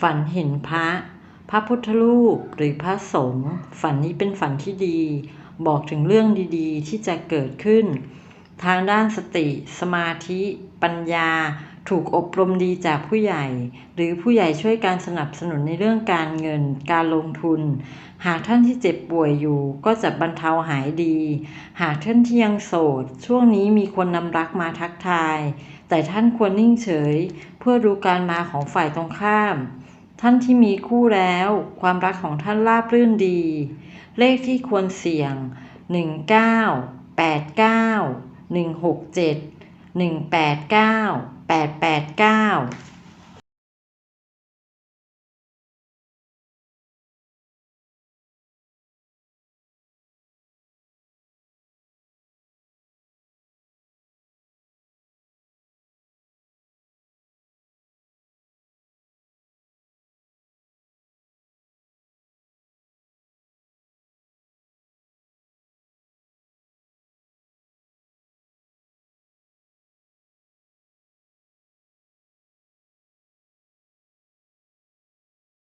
ฝันเห็นพระ พระพุทธรูปหรือพระสงฆ์ฝันนี้เป็นฝันที่ดี บอกถึงเรื่องดีๆ ที่จะเกิดขึ้น ทางด้านสติ สมาธิ ปัญญา ถูกอบรมดีจากผู้ใหญ่ หรือผู้ใหญ่ช่วยการสนับสนุนในเรื่องการเงิน การลงทุน หากท่านที่เจ็บป่วยอยู่ ก็จะบรรเทาหายดี หากท่านที่ยังโสด ช่วงนี้มีคนนำรักมาทักทาย แต่ท่านควรนิ่งเฉย เพื่อดูการมาของฝ่ายตรงข้าม ท่านที่มีคู่แล้ว ความรักของท่านราบรื่นดี เลขที่ควรเสี่ยง 19 89 167 189 889